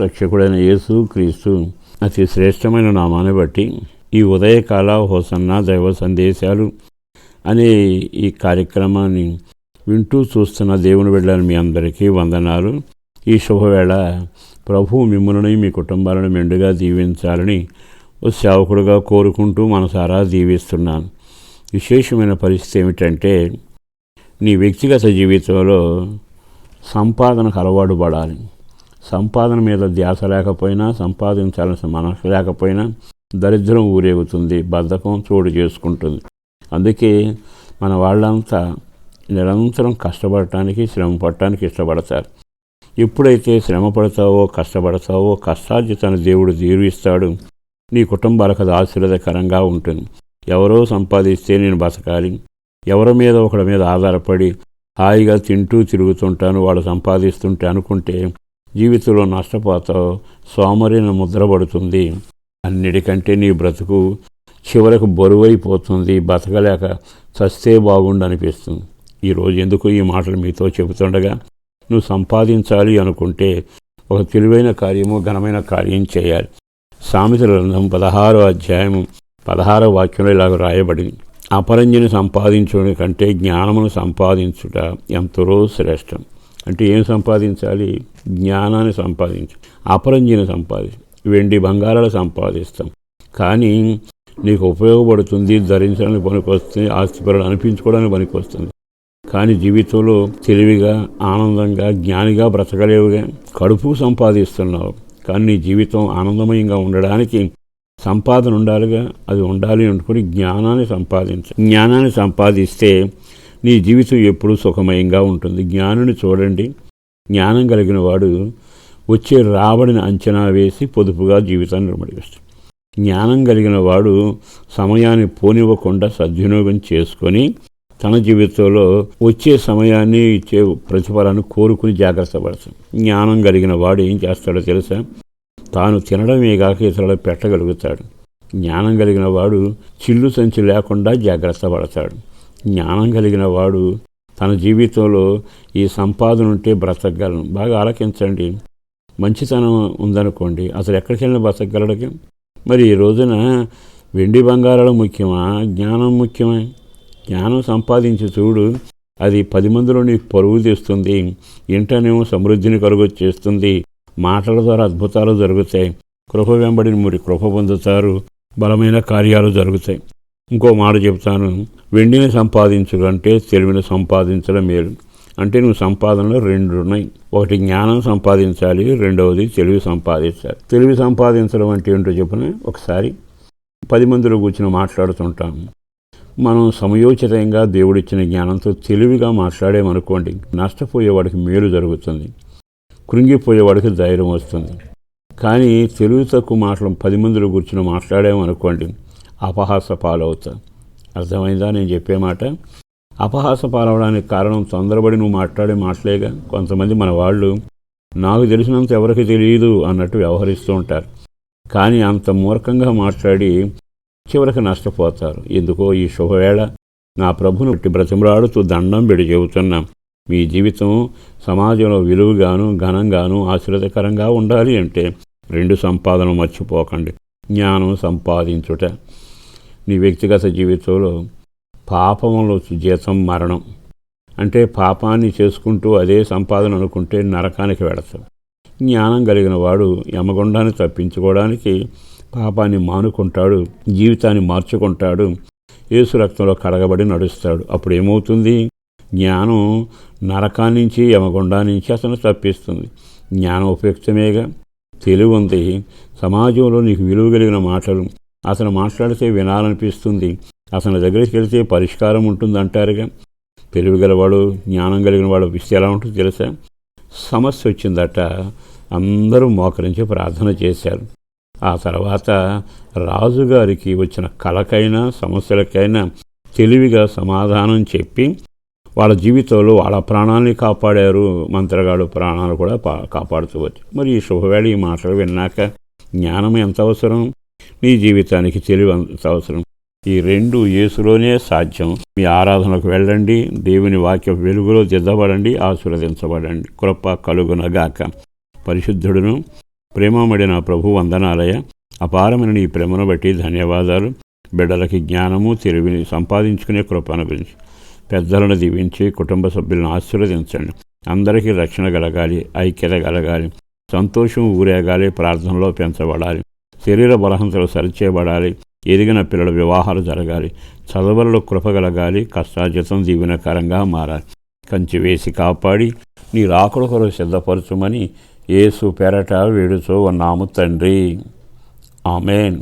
రక్షకుడైన యేసు క్రీస్తు. అతి శ్రేష్టమైన నామాన్ని బట్టి ఈ ఉదయకాల హోసన్న దైవ సందేశాలు అనే ఈ కార్యక్రమాన్ని వింటూ చూస్తున్న దేవుని బిడ్డలను మీ అందరికీ వందనాలు. ఈ శుభవేళ ప్రభు మిమ్మల్ని మీ కుటుంబాలను మెండుగా దీవించాలని ఓ సేవకుడుగా కోరుకుంటూ మనసారా దీవిస్తున్నాను. విశేషమైన పరిస్థితి ఏమిటంటే నీ వ్యక్తిగత జీవితంలో సంపాదనకు అలవాటు పడాలి. సంపాదన మీద ధ్యాస లేకపోయినా సంపాదించాల్సిన మనసు లేకపోయినా దరిద్రం ఊరేగుతుంది బద్ధకం చోటు చేసుకుంటుంది. అందుకే మన వాళ్ళంతా నిరంతరం కష్టపడటానికి శ్రమ పడటానికి ఇష్టపడతారు. ఎప్పుడైతే శ్రమ పడతావో కష్టపడతావో కష్టార్జితాన్ని దేవుడు దీవిస్తాడు నీ కుటుంబాలకు అది ఆశీర్వదకరంగా ఉంటుంది. ఎవరో సంపాదిస్తే నేను బతకాలి. ఎవరి మీద ఒకడి మీద ఆధారపడి హాయిగా తింటూ తిరుగుతుంటాను వాడు సంపాదిస్తుంటే అనుకుంటే జీవితంలో నష్టపోతావు సోమరిన ముద్రపడుతుంది అన్నిటికంటే నీ బ్రతుకు చివరకు బరువైపోతుంది బతకలేక చస్తే బాగుండు అనిపిస్తుంది ఈరోజు ఎందుకు ఈ మాటలు మీతో చెబుతుండగా నువ్వు సంపాదించాలి అనుకుంటే ఒక తెలివైన కార్యము ఘనమైన కార్యం చేయాలి. సామెతల గ్రంథం పదహారో అధ్యాయము పదహారో వాక్యంలో ఇలాగ రాయబడింది. అపరంజిని సంపాదించడం కంటే జ్ఞానమును సంపాదించుట ఎంతో శ్రేష్టం. అంటే ఏం సంపాదించాలి? జ్ఞానాన్ని సంపాదించు అపరంజిని సంపాది వెండి బంగారాలు సంపాదిస్తాం. కానీ నీకు ఉపయోగపడుతుంది ధరించడానికి పనికి వస్తుంది ఆస్తిపరులు అనిపించుకోవడానికి పనికి వస్తుంది కానీ జీవితంలో తెలివిగా ఆనందంగా జ్ఞానిగా బ్రతకలేవుగా కడుపు సంపాదిస్తున్నావు. కానీ నీ జీవితం ఆనందమయంగా ఉండడానికి సంపాదన ఉండాలిగా అది ఉండాలి అనుకుని జ్ఞానాన్ని సంపాదించు. జ్ఞానాన్ని సంపాదిస్తే నీ జీవితం ఎప్పుడూ సుఖమయంగా ఉంటుంది. జ్ఞానుని చూడండి. జ్ఞానం కలిగిన వాడు వచ్చే రాబడిని అంచనా వేసి పొదుపుగా జీవితాన్ని నిర్మడిస్తాడు జ్ఞానం కలిగిన వాడు సమయాన్ని పోనివ్వకుండా సద్వినియోగం చేసుకొని తన జీవితంలో వచ్చే సమయాన్ని ఇచ్చే ప్రతిఫలాన్ని కోరుకుని జాగ్రత్త పడతాడు. జ్ఞానం కలిగిన వాడు ఏం చేస్తాడో తెలుసా? తాను తినడమే కాక ఇతరులకు పెట్టగలుగుతాడు. జ్ఞానం కలిగిన వాడు చిల్లు సంచి లేకుండా జాగ్రత్త పడతాడు. జ్ఞానం కలిగిన వాడు తన జీవితంలో ఈ సంపాదన ఉంటే బ్రతకగలను. బాగా ఆలకించండి. మంచితనం ఉందనుకోండి. అసలు ఎక్కడికి వెళ్ళినా బ్రతకగలడికి మరి ఈ రోజున వెండి బంగారాలు ముఖ్యమా? జ్ఞానం ముఖ్యమే. జ్ఞానం సంపాదించి చూడు. అది పది మందిలో నీకు పరువు తెస్తుంది. ఇంటనేమో సమృద్ధిని కలుగొచ్చేస్తుంది మాటల ద్వారా అద్భుతాలు జరుగుతాయి. కృప వెంబడిని మరి కృప పొందుతారు. బలమైన కార్యాలు జరుగుతాయి. ఇంకో మాట చెప్తాను వెండిని సంపాదించుకంటే తెలివిని సంపాదించడం మేలు. అంటే నువ్వు సంపాదనలో రెండు ఉన్నాయి. ఒకటి జ్ఞానం సంపాదించాలి రెండవది తెలివి సంపాదించాలి. తెలివి సంపాదించడం అంటే ఏంటో చెప్పిన ఒకసారి పది మందిలో కూర్చుని మాట్లాడుతుంటాం. మనం సమయోచితంగా దేవుడిచ్చిన జ్ఞానంతో తెలివిగా మాట్లాడేమనుకోండి నష్టపోయేవాడికి మేలు జరుగుతుంది. కృంగిపోయేవాడికి ధైర్యం వస్తుంది. కానీ తెలుగు తక్కువ మాటలు పది మందిలో కూర్చుని మాట్లాడామనుకోండి అపహాస పాలవుతా. అర్థమైందా? నేను చెప్పే మాట? అపహాస పాలవడానికి కారణం తొందరపడి నువ్వు మాట్లాడే మాటలేగా? కొంతమంది మన వాళ్ళు నాకు తెలిసినంత ఎవరికి తెలియదు అన్నట్టు వ్యవహరిస్తూ ఉంటారు. కానీ అంత మూర్ఖంగా మాట్లాడి చివరికి నష్టపోతారు. ఎందుకో ఈ శుభవేళ నా ప్రభును పెట్టి బ్రతిమలాడుతూ దండం పెడి చెబుతున్నాం. మీ జీవితం సమాజంలో విలువగాను ఘనంగాను ఆశీర్వదకరంగా ఉండాలి అంటే రెండు సంపాదన మర్చిపోకండి. జ్ఞానం సంపాదించుట. నీ వ్యక్తిగత జీవితంలో పాపంలో జీతం మరణం. అంటే పాపాన్ని చేసుకుంటూ అదే సంపాదన అనుకుంటే నరకానికి వెడతాడు జ్ఞానం కలిగిన వాడు యమగుండాన్ని తప్పించుకోవడానికి పాపాన్ని మానుకుంటాడు జీవితాన్ని మార్చుకుంటాడు యేసు రక్తంలో కడగబడి నడుస్తాడు. అప్పుడు ఏమవుతుంది? జ్ఞానం నరకాన్నించి యమగుండా నుంచి అతను తప్పిస్తుంది. జ్ఞానం ఉపయుక్తమేగా? తెలివి ఉంది సమాజంలో నీకు విలువ కలిగిన మాటలు. అతను మాట్లాడితే వినాలనిపిస్తుంది. అతని దగ్గరికి వెళ్తే పరిష్కారం ఉంటుంది అంటారుగా తెలివి గలవాడు జ్ఞానం కలిగిన వాడు విషయం ఎలా ఉంటుందో తెలుసా? సమస్య వచ్చిందట. అందరూ మోకరించి ప్రార్థన చేశారు. ఆ తర్వాత రాజుగారికి వచ్చిన కలకైనా సమస్యలకైనా తెలివిగా సమాధానం చెప్పి వాళ్ళ జీవితంలో వాళ్ళ ప్రాణాలని కాపాడారు. మంత్రగాడు ప్రాణాలు కూడా కాపాడుతూ మరి ఈ శుభవేళ ఈ మాటలు విన్నాక జ్ఞానం ఎంత అవసరం? నీ జీవితానికి తెలివి అంత అవసరం? ఈ రెండు యేసులోనే సాధ్యం. మీ ఆరాధనకు వెళ్ళండి. దేవుని వాక్య వెలుగులో దిద్దబడండి ఆశీర్వదించబడండి. కృప కలుగునగాక. పరిశుద్ధుడును ప్రేమమడిన ప్రభు వందనాలయ. అపారమైన నీ ప్రేమను బట్టి ధన్యవాదాలు. బిడ్డలకి జ్ఞానము తెలివిని సంపాదించుకునే కృపను గురించి. పెద్దలను దీవించి కుటుంబ సభ్యులను ఆశీర్వదించండి. అందరికీ రక్షణ కలగాలి ఐక్యత కలగాలి సంతోషం ఊరేగాలి ప్రార్థనలో పెంచబడాలి శరీర బలహంతలు సరిచేయబడాలి ఎదిగిన పిల్లల వివాహాలు జరగాలి చదవలలో కృప కలగాలి కష్టార్జితం దీవెనకరంగా మారాలి. కంచి వేసి కాపాడి నీ రాకుడ కొరకు సిద్ధపరచుమని ఏసు పెరట వేడుచో ఉన్నాము తండ్రి. ఆమెన్.